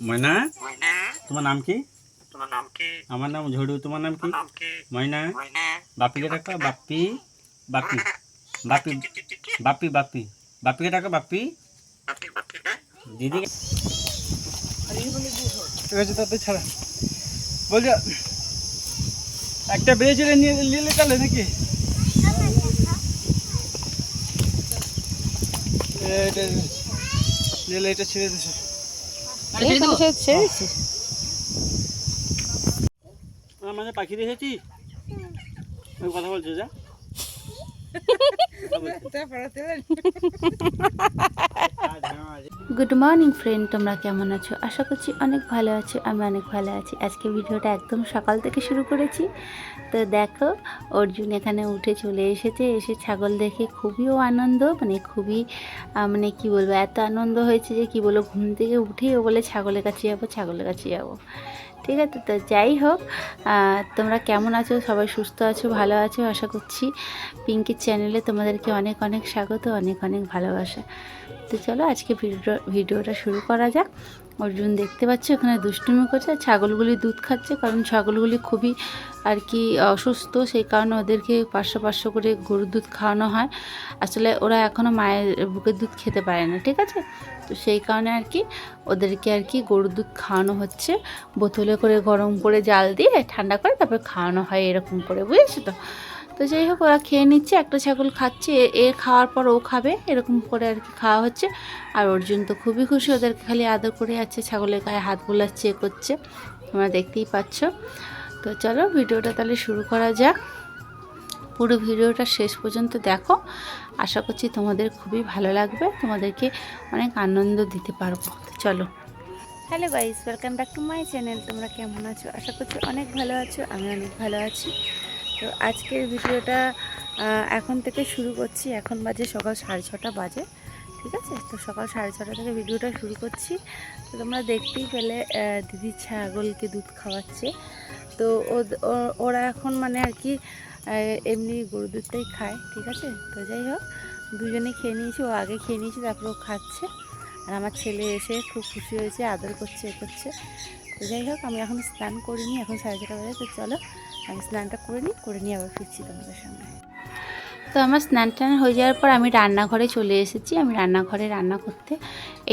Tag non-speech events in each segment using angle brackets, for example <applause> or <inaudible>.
ময়না? তোমার নাম কি? তোমার নাম কি? আমার নাম ঝড়ু তোমার নাম কি? ময়না? বাপিকে ডাকা বাপ্পি। বাপি বাপি বাপি বাপি বাপিকে ডাকা বাপি বাপি বাপি দিদি ঠিক আছে তাতে ছাড়া। বলছি একটা নিয়ে নিলে তাহলে নাকি? এটা নিলে এটা ছেড়ে দিছে। আমাদের পাখি দেখেছি? কথা বলছো যা। গুড মর্নিং ফ্রেন্ড তোমরা কেমন আছো? আশা করছি অনেক ভালো আছো, আমি অনেক ভালো আছি। আজকে ভিডিওটা একদম সকাল থেকে শুরু করেছি। তো দেখো, অর্জুন এখানে উঠে চলে এসেছে, এসে ছাগল দেখে খুবই আনন্দ মানে খুবই মানে কি বলব, এত আনন্দ হয়েছে যে কি বলব, ঘুম থেকে উঠেই ও বলে, ছাগলের কাছে যাব, ছাগলের কাছে যাব। ঠিক আছে, তো যাই হোক তোমরা কেমন আছো? সবাই সুস্থ আছো, ভালো আছো? আশা করছি পিঙ্কির চ্যানেলে তোমাদেরকে অনেক অনেক স্বাগত, অনেক অনেক ভালোবাসা। তো চলো আজকে ভিডিও ভিডিওটা শুরু করা যাক। অর্জুন দেখতে পাচ্ছ ওখানে দুষ্টুমি করছে ছাগলগুলি দুধ খাচ্ছে, কারণ ছাগলগুলি খুবই আর কি অসুস্থ, সেই কারণে ওদেরকে পাঁচশো পাঁচশো করে গরুর দুধ খাওয়ানো হয়। আসলে ওরা এখনও মায়ের বুকের দুধ খেতে পারে না, ঠিক আছে? তো সেই কারণে আর কি ওদেরকে আর কি গরুর দুধ খাওয়ানো হচ্ছে। বোতলে করে গরম করে জাল দিয়ে ঠান্ডা করে তারপর খাওয়ানো হয় এরকম করে, বুঝেছ তো? তো যাই হোক, ওরা খেয়ে নিচ্ছে, একটা ছাগল খাচ্ছে, এ- খাওয়ার পর ও খাবে, এরকম করে আর কি খাওয়া হচ্ছে। আর অর্জুন তো খুবই খুশি ওদেরকে খালি আদর করে যাচ্ছে ছাগলের গায়ে হাত বোলাচ্ছে করছে, তোমরা দেখতেই পাচ্ছ। তো চলো, ভিডিওটা তাহলে শুরু করা যাক। পুরো ভিডিওটা শেষ পর্যন্ত দেখো। আশা করছি তোমাদের খুবই ভালো লাগবে, তোমাদেরকে অনেক আনন্দ দিতে পারব। চলো। Hello guys, welcome back to my channel, তোমরা কেমন আছো? আশা করছি অনেক ভালো আছো, আমি অনেক ভালো আছি। তো আজকের ভিডিওটা এখন থেকে শুরু করছি। এখন বাজে সকাল সাড়ে ছটা বাজে, ঠিক আছে? তো সকাল সাড়ে ছটা থেকে ভিডিওটা শুরু করছি। তো তোমরা দেখতেই পেলে দিদি ছাগলকে দুধ খাওয়াচ্ছে। তো ওরা এখন মানে আর কি এমনি গরুর দুধটাই খায়, ঠিক আছে? তো যাই হোক, দুজনে খেয়ে নিয়েছি, ও আগে খেয়ে নিয়েছি, তারপর ও খাচ্ছে। আর আমার ছেলে এসে খুব খুশি হয়েছে, আদর করছে, এ করছে। তো যাই হোক, আমি এখন স্নান করিনি, এখন সাড়ে ছটা বাজে, তো চলো আমি স্নানটা করে নিই, করে নিয়ে আবার ফিরছি তোমাদের সঙ্গে তো আমার স্নান টান হয়ে যাওয়ার পর আমি রান্নাঘরে চলে এসেছি। আমি রান্নাঘরে রান্না করতে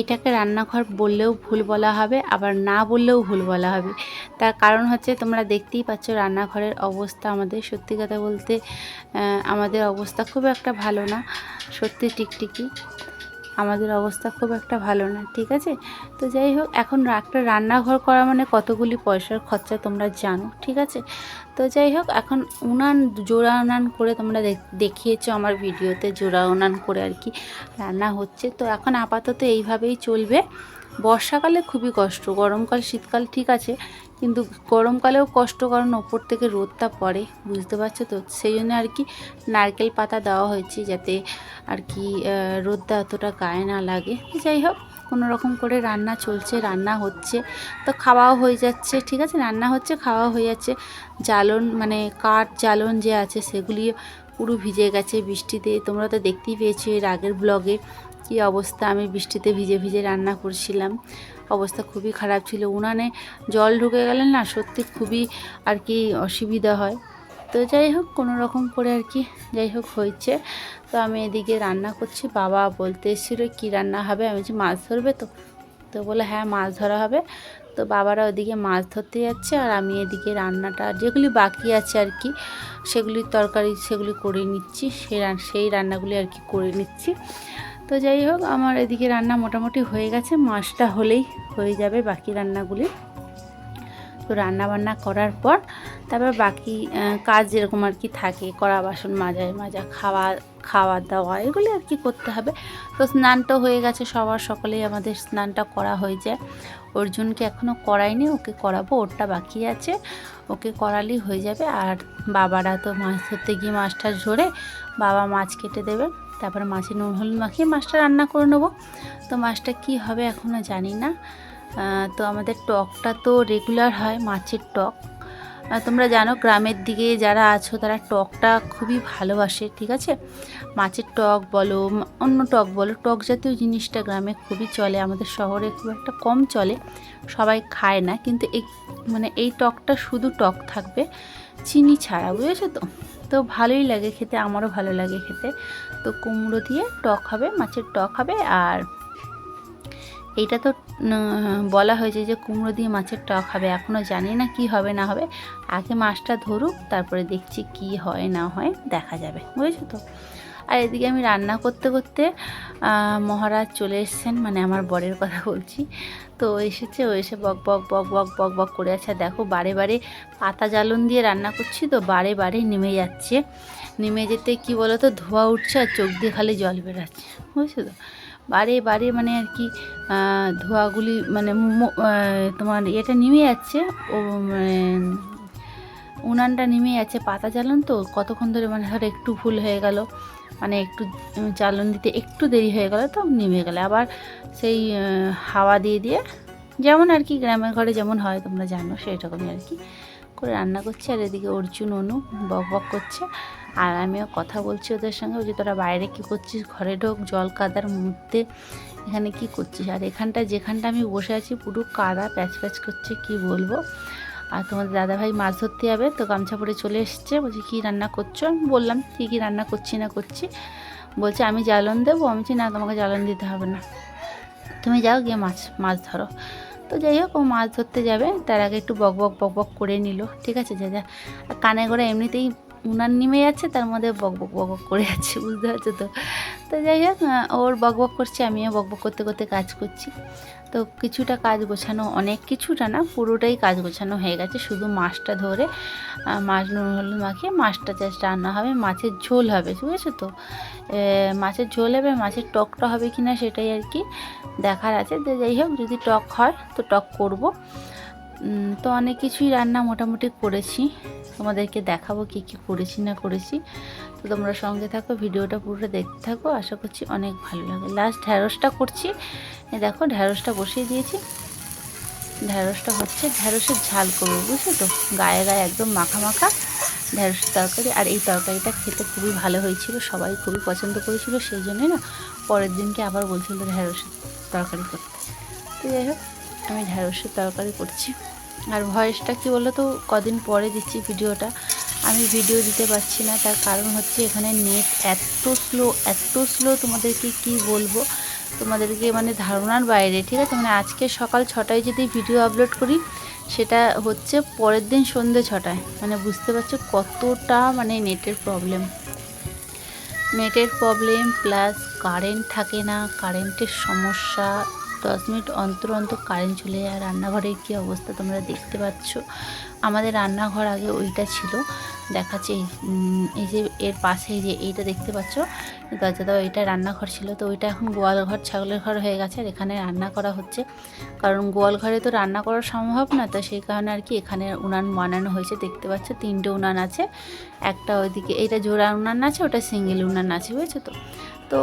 এটাকে রান্নাঘর বললেও ভুল বলা হবে, আবার না বললেও ভুল বলা হবে। তার কারণ হচ্ছে তোমরা দেখতেই পাচ্ছ রান্নাঘরের অবস্থা আমাদের। সত্যি কথা বলতে আমাদের অবস্থা খুব একটা ভালো না, সত্যি টিকটিকি। আমাদের অবস্থা খুব একটা ভালো না, ঠিক আছে? তো যাই হোক, এখন একটা রান্নাঘর করা মানে কতগুলি পয়সার খরচা তোমরা জানো, ঠিক আছে? তো যাই হোক, এখন উনান জোড়া উনান করে তোমরা দেখ- দেখিয়েছো আমার ভিডিওতে জোড়া উনান করে আর কি রান্না হচ্ছে। তো এখন আপাতত এইভাবেই চলবে। বর্ষাকালে খুবই কষ্ট, গরমকাল, শীতকাল ঠিক আছে, কিন্তু গরমকালেও কষ্ট কারণ ওপর থেকে রোদটা পড়ে, বুঝতে পারছ তো? সেই জন্য আর কি নারকেল পাতা দেওয়া হয়েছে যাতে আর কি রোদটা অতটা গায়ে না লাগে। যাই হোক, কোনো রকম করে রান্না চলছে, রান্না হচ্ছে। তো খাওয়াও হয়ে যাচ্ছে, ঠিক আছে? রান্না হচ্ছে খাওয়া হয়ে যাচ্ছে। জ্বালন মানে কাঠ জ্বালন যে আছে সেগুলি পুরো ভিজে গেছে বৃষ্টিতে। তোমরা তো দেখতেই পেয়েছ এর আগের ব্লগে কী অবস্থা? আমি বৃষ্টিতে ভিজে ভিজে রান্না করছিলাম। অবস্থা খুবই খারাপ ছিল। উনানে জল ঢুকে গেলে না সত্যি খুবই আর কি অসুবিধা হয়। তো যাই হোক, কোনো রকম করে আর কি যাই হোক হয়েছে। তো আমি এদিকে রান্না করছি। বাবা বলতে এসেছিল, কী রান্না হবে? আমি বলছি, মাছ ধরবে তো। তো বলে হ্যাঁ মাছ ধরা হবে। তো বাবারা ওদিকে মাছ ধরতে যাচ্ছে আর আমি এদিকে রান্নাটা, যেগুলি বাকি আছে আর কি সেগুলির তরকারি, সেগুলি করে নিচ্ছি। সেই সেই রান্নাগুলি আর কি করে নিচ্ছি। তো যাই হোক, আমার এদিকে রান্না মোটামুটি হয়ে গেছে। মাছটা হলেই হয়ে যাবে বাকি রান্নাগুলি। তো রান্না বান্না করার পর তারপর বাকি কাজ যেরকম আর কি থাকে, কড়া বাসন মাজায় মাজা খাওয়া খাওয়া দাওয়া, এগুলি আর কি করতে হবে। তো স্নানটা হয়ে গেছে, সবার সকলেই আমাদের স্নানটা করা হয়ে যায় অর্জুনকে এখনও করাইনি, ওকে করাবো, ওরটা বাকি আছে। ওকে করালেই হয়ে যাবে। আর বাবারা তো মাছ ধরতে গিয়ে মাছটা ঝরে বাবা মাছ কেটে দেবে। তারপরে মাছে নুন, হলুদ মাখিয়ে মাছটা রান্না করে নেব। তো মাছটা কি হবে এখনও জানি না। তো আমাদের টকটা তো রেগুলার হয়, মাছের টক। তোমরা জানো গ্রামের দিকে যারা আছো, তারা টকটা খুবই ভালোবাসে, ঠিক আছে? মাছের টক বলো অন্য টক বলো, টক জাতীয় জিনিসটা গ্রামে খুবই চলে, আমাদের শহরে খুব একটা কম চলে, সবাই খায় না। কিন্তু এই মানে এই টকটা শুধু টক থাকবে, চিনি ছাড়া, বুঝেছ তো? তো ভালোই লাগে খেতে, আমারও ভালো লাগে খেতে। তো কুমড়ো দিয়ে টক হবে, মাছের টক হবে আর এটা তো বলা হয়েছে যে কুমড়ো দিয়ে মাছের টক হবে। এখনও জানি না কি হবে, না হবে। আগে মাছটা ধরুক, তারপরে দেখছি কি হয়, না হয়, দেখা যাবে। বুঝেছ তো? আর এদিকে আমি রান্না করতে করতে মহারাজ চলে এসছেন মানে আমার বরের কথা বলছি। তো এসেছে, ও এসে বক বক বক বক বক বক করে আছে। দেখো, বারে বারে পাতা জ্বালন দিয়ে রান্না করছি তো বারে বারে নেমে যাচ্ছে। নেমে যেতে কি বলো তো ধোয়া উঠছে আর চোখ দিয়ে খালি জল বেরাচ্ছে, বুঝছ তো? বারে বারে মানে আর কি ধোঁয়াগুলি মানে তোমার এটা নেমে যাচ্ছে, ও মানে উনানটা নেমে যাচ্ছে পাতা জ্বালান তো, কতক্ষণ ধরে মানে ধর একটু ভুল হয়ে গেল। মানে একটু জ্বালন দিতে একটু দেরি হয়ে গেল তো নেমে গেলে। আবার সেই হাওয়া দিয়ে দিয়ে যেমন আর কি গ্রামের ঘরে যেমন হয়, তোমরা জানো সেই রকমই আর কি করে রান্না করছে। আর এদিকে অর্জুন, অনু বক বক করছে। আর আমিও কথা বলছি ওদের সঙ্গে। যে তোরা বাইরে কী করছিস? ঘরে ঢোক, জল কাদার মধ্যে। এখানে কি করছিস? আর এখানটা যেখানটা আমি বসে আছি, পুরো কাদা প্যাচ প্যাচ করছে, কি বলব? আর তোমাদের দাদাভাই মাছ ধরতে যাবে, তো গামছা পরে চলে এসছে। বলছি, কী রান্না করছ? আমি বললাম, কী কী রান্না করছি না করছি? বলছে, আমি জ্বালন দেবো। আমি না, তোমাকে জ্বালন দিতে হবে না। তুমি যাও গিয়ে মাছ মাছ ধরো। তো যাই হোক, ও মাছ ধরতে যাবে। তার আগে একটু বক বক বক বক করে নিল। ঠিক আছে, যা যা। আর কানে করে এমনিতেই উনান নেমে যাচ্ছে, তার মধ্যে বক বক বক বক করে যাচ্ছে, বুঝতে পারছ তো? তো যাই হোক ওর বক বক করছে, আমিও বক বক করতে করতে কাজ করছি। তো কিছুটা কাজ গোছানো, অনেক কিছুটা না, পুরোটাই কাজ গোছানো হয়ে গেছে। শুধু মাছটা ধরে মাছ নুন, হলুদ মাখিয়ে মাছটা জাস্ট রান্না হবে। মাছের ঝোল হবে, বুঝেছ তো? মাছের ঝোল হবে, মাছের টকটা হবে কি না সেটাই আর কি দেখার আছে। তো যাই হোক, যদি টক হয়, তো টক করব। তো অনেক কিছুই রান্না মোটামুটি করেছি। তোমাদেরকে দেখাবো কি কি করেছি না করেছি। তো তোমরা সঙ্গে থাকো, ভিডিওটা পুরোটা দেখতে থাকো। আশা করছি অনেক ভালো লাগে লাস্ট ঢ্যাঁড়সটা করছি। দেখো, ঢ্যাঁড়সটা বসিয়ে দিয়েছি। ঢ্যাঁড়সটা হচ্ছে, ঢ্যাঁড়সের ঝাল করব বুঝছ তো? গায়ে গায়ে একদম মাখা মাখা ঢ্যাঁড়সের তরকারি। আর এই তরকারিটা খেতে খুবই ভালো হয়েছিল, সবাই খুবই পছন্দ করেছিল, সেই জন্যই না পরের দিনকে আবার বলছিল ঢ্যাঁড়সের তরকারি করতে। তো যাই হোক আমি ঢ্যাঁড়সের তরকারি করছি। আর ভয়েসটা কি বলো তো কদিন পরে দিচ্ছি ভিডিওটা। আমি ভিডিও দিতে পারছি না, তার কারণ হচ্ছে এখানে নেট এত স্লো এত স্লো তোমাদেরকে কি বলব? তোমাদেরকে মানে ধারণার বাইরে, ঠিক আছে? মানে আজকে সকাল ছটায় যদি ভিডিও আপলোড করি, সেটা হচ্ছে পরের দিন সন্ধ্যে ছটায়। মানে বুঝতে পারছ কতটা মানে নেটের প্রবলেম নেটের প্রবলেম প্লাস কারেন্ট থাকে না কারেন্টের সমস্যা দশ মিনিট অন্তর অন্তর কারেন্ট চলে যায়। রান্নাঘরের কী অবস্থা তোমরা দেখতে পাচ্ছ? আমাদের রান্নাঘর আগে ওইটা ছিল। দেখাচ্ছে এই, যে এর পাশে যে এইটা দেখতে পাচ্ছ? দরজা দাও এটা রান্নাঘর ছিল। তো ওইটা এখন গোয়াল ঘর ছাগলের ঘর হয়ে গেছে। আর এখানে রান্না করা হচ্ছে। কারণ গোয়াল ঘরে তো রান্না করা সম্ভব না। তো সেই কারণে আর কি এখানে উনান বানানো হয়েছে। দেখতে পাচ্ছ তিনটে উনান আছে। একটা ওইদিকে এইটা জোড়া উনান আছে ওটা সিঙ্গেল উনান আছে বুঝেছ তো? তো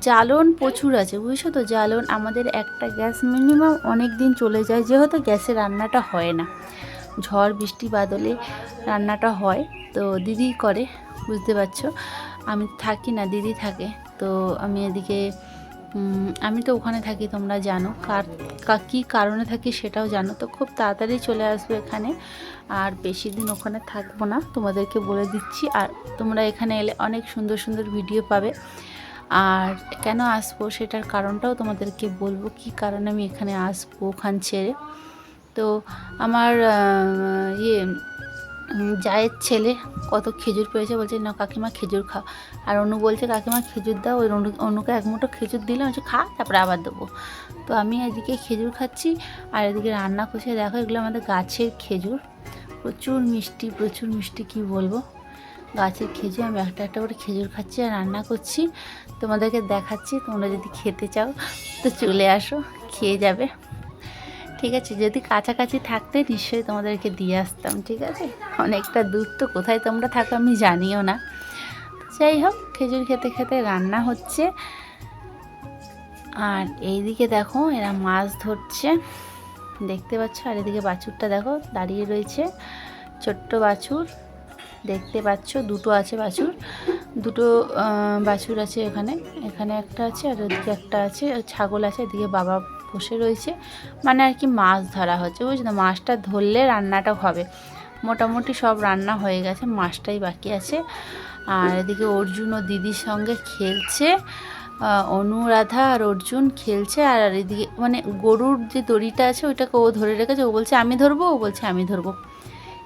জ্বালন প্রচুর আছে, বুঝছ তো? জ্বালন আমাদের একটা গ্যাস মিনিমাম অনেক দিন চলে যায়, যেহেতু গ্যাসে রান্নাটা হয় না। ঝড়, বৃষ্টি, বাদলে রান্নাটা হয়, তো দিদি করে, বুঝতে পারছ? আমি থাকি না, দিদি থাকে, তো আমি এদিকে আমি তো ওখানে থাকি, তোমরা জানো। কার, কা- কারণে থাকি সেটাও জানো। তো খুব তাড়াতাড়ি চলে আসবে এখানে, আর বেশি দিন ওখানে থাকব না, তোমাদেরকে বলে দিচ্ছি। আর তোমরা এখানে এলে অনেক সুন্দর সুন্দর ভিডিও পাবে। আর কেন আসব সেটার কারণটাও তোমাদেরকে বলব, কি কারণে আমি এখানে আসব ওখান ছেড়ে। তো আমার ইয়ে জায়ের ছেলে কত খেজুর পেয়েছে বলছে, না কাকিমা খেজুর খাও আর অনু বলছে, কাকিমা খেজুর দাও। ওই অনু, অনুকে এক মুঠো খেজুর দিলাম হচ্ছে খা, তারপরে আবার দেবো। তো আমি এদিকে খেজুর খাচ্ছি আর এদিকে রান্না করছে। দেখো এগুলো আমাদের গাছের খেজুর। প্রচুর মিষ্টি প্রচুর মিষ্টি, কি বলব? গাছের খেজুর, আমি একটা একটা করে খেজুর খাচ্ছি আর রান্না করছি। তোমাদেরকে দেখাচ্ছি, তোমরা যদি খেতে চাও তো চলে আসো, খেয়ে যাবে। ঠিক আছে, যদি কাছাকাছি থাকতে নিশ্চয়ই তোমাদেরকে দিয়ে আসতাম, ঠিক আছে? অনেকটা দূর তো, কোথায় তোমরা থাকো আমি জানিও না। যাই হোক, খেজুর খেতে খেতে রান্না হচ্ছে। আর এইদিকে দেখো, এরা মাছ ধরছে। দেখতে পাচ্ছ, আর এদিকে বাছুরটা দেখো, দাঁড়িয়ে রয়েছে। ছোট্ট বাছুর। দেখতে পাচ্ছ, দুটো আছে বাছুর। দুটো বাছুর আছে এখানে। এখানে একটা আছে আর ওদিকে একটা আছে। ছাগল আছে, এদিকে বাবা বসে রয়েছে। মানে আর কি মাছ ধরা হচ্ছে, বুঝলো? মাছটা ধরলে রান্নাটা হবে। মোটামুটি সব রান্না হয়ে গেছে, মাছটাই বাকি আছে। আর এদিকে অর্জুন ও দিদির সঙ্গে খেলছে। অনুরাধা আর অর্জুন খেলছে। আর এদিকে মানে গরুর যে দড়িটা আছে, ওইটাকে ও ধরে রেখেছে। ও বলছে, আমি ধরবো? ও বলছে, আমি ধরবো।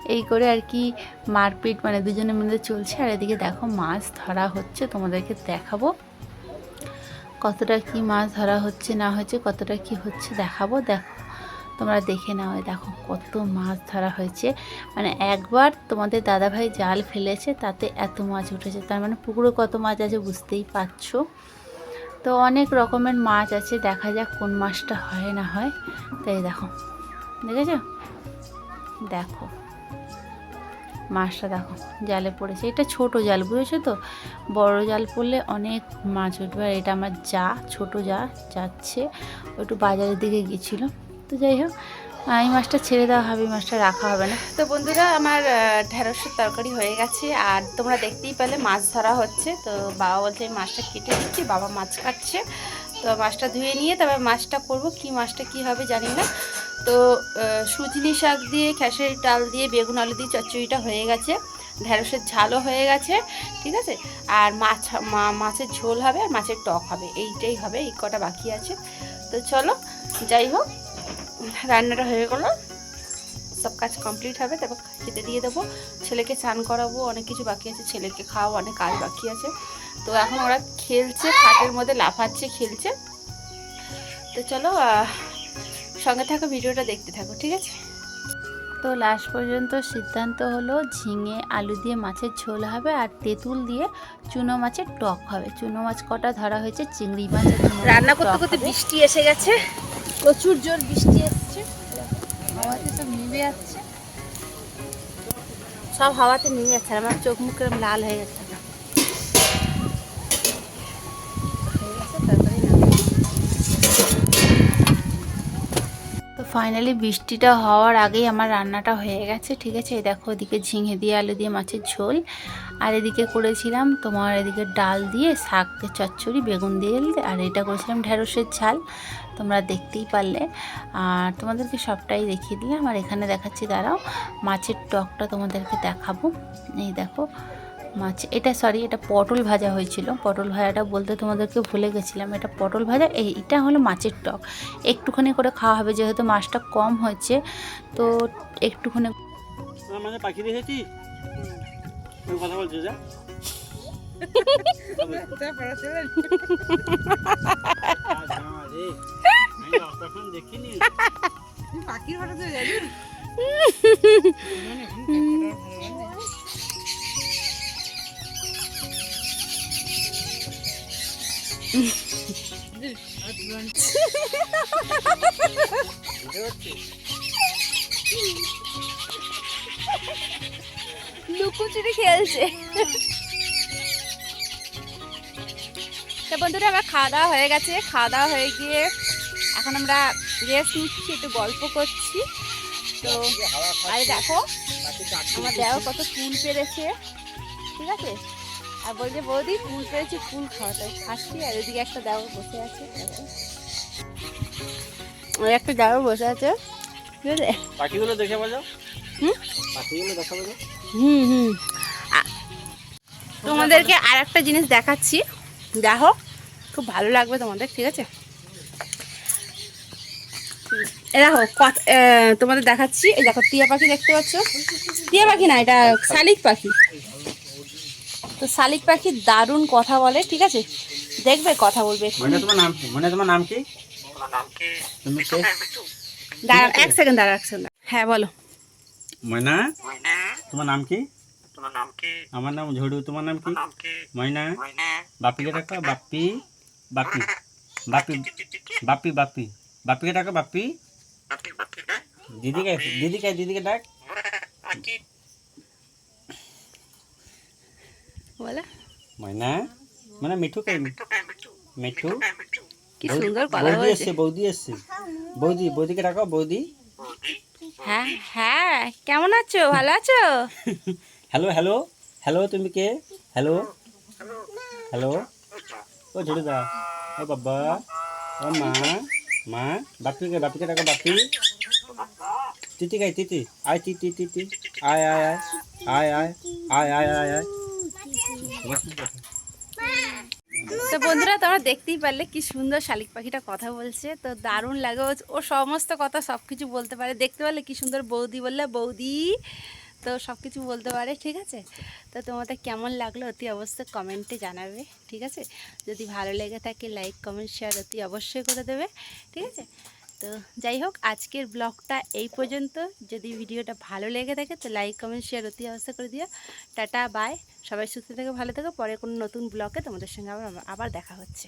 এই করে আর কি মারপিট মানে দুজনে মিলে চলছে। আর এদিকে দেখো মাছ ধরা হচ্ছে, তোমাদেরকে দেখাবো। কতটা কি মাছ ধরা হচ্ছে, না হচ্ছে, কতটা কি হচ্ছে দেখাবো। দেখো, তোমরা দেখে নাও দেখো কত মাছ ধরা হয়েছে। মানে একবার তোমাদের দাদাভাই জাল ফেলেছে, তাতে এত মাছ উঠেছে। তার মানে পুকুরে কত মাছ আছে বুঝতেই পারছ। তো অনেক রকমের মাছ আছে, দেখা যাক কোন মাছটা হয় না হয়। তাই দেখো, দেখেছ? দেখো। মাছটা দেখো, জালে পড়েছে। এটা ছোট জাল, বুঝেছ তো? বড় জাল পড়লে অনেক মাছ উঠবে। আর এটা আমার যা, ছোট যা যাচ্ছে একটু বাজারের দিকে গিয়েছিল তো যাই হোক এই মাছটা ছেড়ে দেওয়া হবে, এই মাছটা রাখা হবে না। তো বন্ধুরা, আমার ঢেঁড়সের তরকারি হয়ে গেছে। আর তোমরা দেখতেই পেলে, মাছ ধরা হচ্ছে। তো বাবা বলছে মাছটা কেটে দিচ্ছি, বাবা মাছ কাটছে। তো মাছটা ধুয়ে নিয়ে তবে মাছটা করব, কি মাছটা কি হবে জানি না। তো সুজনি শাক দিয়ে খেসারি ডাল দিয়ে, বেগুন, আলু দিয়ে চচ্চড়িটা হয়ে গেছে। ঢেঁড়সের ঝালও হয়ে গেছে, ঠিক আছে? আর মাছ মাছের ঝোল হবে আর মাছের টক হবে। এইটাই হবে, এই কটা বাকি আছে। তো চলো, যাই হোক, রান্নাটা হয়ে গেলো। সব কাজ কমপ্লিট হবে, তারপর খেতে দিয়ে দেবো। ছেলেকে স্নান করাবো, অনেক কিছু বাকি আছে, ছেলেকে খাওয়াবো, অনেক কাজ বাকি আছে। তো এখন ওরা খেলছে, খাটের মধ্যে লাফাচ্ছে, খেলছে। তো চলো সঙ্গে থাকো ভিডিওটা দেখতে থাকো ঠিক আছে? তো লাস্ট পর্যন্ত সিদ্ধান্ত হলো ঝিঙে আলু দিয়ে মাছের ঝোল হবে আর তেঁতুল দিয়ে চুনো মাছের টক হবে। চুনো মাছ কটা ধরা হয়েছে? চিংড়ি মাছ রান্না করতে করতে বৃষ্টি এসে গেছে। প্রচুর জোর বৃষ্টি এসছে। হাওয়াতে সব নেমে যাচ্ছে। সব হাওয়াতে নেমে যাচ্ছে আমার চোখ মুখ লাল হয়ে হয়ে গেছে, তারপরে নামিয়ে তো ফাইনালি বৃষ্টিটা হওয়ার আগেই আমার রান্নাটা হয়ে গেছে, ঠিক আছে? দেখো এদিকে ঝিঙে দিয়ে আলু দিয়ে মাছের ঝোল। আর এদিকে করেছিলাম তোমার এদিকে ডাল দিয়ে শাক, চচ্চড়ি, বেগুন দিয়ে আর এটা করেছিলাম ঢেঁড়সের ঝাল, তোমরা দেখতেই পারলে। আর তোমাদেরকে সবটাই দেখিয়ে দিলাম। আর এখানে দেখাচ্ছি, দাঁড়াও, মাছের টকটা তোমাদেরকে দেখাবো। এই দেখো মাছ এটা সরি এটা পটল ভাজা হয়েছিল। পটল ভাজাটা বলতে তোমাদেরকে ভুলে গেছিলাম। এটা পটল ভাজা এই এটা হলো মাছের টক। একটুখানি করে খাওয়া হবে যেহেতু মাছটা কম হয়েছে তো একটুখানি মানে পাখি দেখেছি? ওই কথা বলছো যা। আচ্ছা, রে। <laughs> লুকোচুরি খেলছে। তো বন্ধুরা, আমার খাওয়া দাওয়া হয়ে গেছে। খাওয়া দাওয়া হয়ে গিয়ে এখন আমরা রেস্ট নিচ্ছি, একটু গল্প করছি। তো, আরে দেখো, আমার দেওয়া কত ফুল পেরেছে। ঠিক আছে? আর বলছে বৌদি ফুল পেরেছি ফুল খাওয়াতে খাচ্ছি আর এদিকে একটা দেওয়া বসে আছে। ওই একটা দেওয়া বসে আছে। ঠিক আছে পাখিগুলো দেখে বলো। হুম? পাখিগুলো দেখা বলো। হুম হুম। তোমাদেরকে আর একটা জিনিস দেখাচ্ছি। দেখো খুব ভালো লাগবে তোমাদের ঠিক আছে? দেখো কত- তোমাদের দেখাচ্ছি। এই দেখো টিয়া পাখি দেখতে পাচ্ছ? টিয়া পাখি না এটা শালিক পাখি। তো শালিক পাখি দারুণ কথা বলে ঠিক আছে? দেখবে কথা বলবে মানে তোমার নাম কি? মানে তোমার নাম কি? নাম কি? তুমি কে? মিঠু। এক সেকেন্ড দাঁড়াও এক সেকেন্ড হ্যাঁ বলো। ময়না? ময়না? তোমার নাম কি? তোমার নাম কি? আমার নাম ঝড়ু তোমার নাম কি? ময়না? বাপিকে ডাকা বাপ্পি। বাপি বাপি বাপি বাপি বাপিকে ডাকা বাপ্পি। বাপি বাপি না দিদিকে দিদিকে দিদিকে ডাক। বাকি বলো ময়না মানে মিঠু কে মিঠু কে মিঠু মিঠু মিঠু কি সুন্দর কথা বৌদি বলছে এসছে বৌদি এসছে বৌদি বৌদিকে ডাকো বৌদি বৌদি হ্যাঁ হ্যাঁ কেমন আছো ভালো আছো হ্যালো হ্যালো হ্যালো তুমি কে হ্যালো হ্যালো ও ঝুড়ি দা ও বাবা ও মা মা বাপিকে বাপিকে ডাকো বাপি তিতি গাই তিতি আয় তিতি তিতি আয় আয় আয় আয় আয় আয় আয় আয় আয় তো বন্ধুরা, তোমরা দেখতেই পারলে কি সুন্দর শালিক পাখিটা কথা বলছে। তো দারুণ লাগে। ও- সমস্ত কথা সব কিছু বলতে পারে। দেখতে পারলে কি সুন্দর বৌদি বললে, বৌদি, তো সব কিছু বলতে পারে। ঠিক আছে? তো তোমাদের কেমন লাগল অতি অবশ্যই কমেন্টে জানাবে। ঠিক আছে? যদি ভালো লেগে থাকে লাইক কমেন্ট শেয়ার অতি অবশ্যই করে দেবে। ঠিক আছে? তো যাই হোক, আজকের ব্লগটা এই পর্যন্ত। যদি ভিডিওটা ভালো লেগে থাকে, তো লাইক, কমেন্ট, শেয়ার অতি অবস্থা করে দিও। Tata, bye. সবাই সুস্থ থেকে, ভালো থেকো। পরে কোনো নতুন ব্লগে তোমাদের সঙ্গে আবার আবার দেখা হচ্ছে।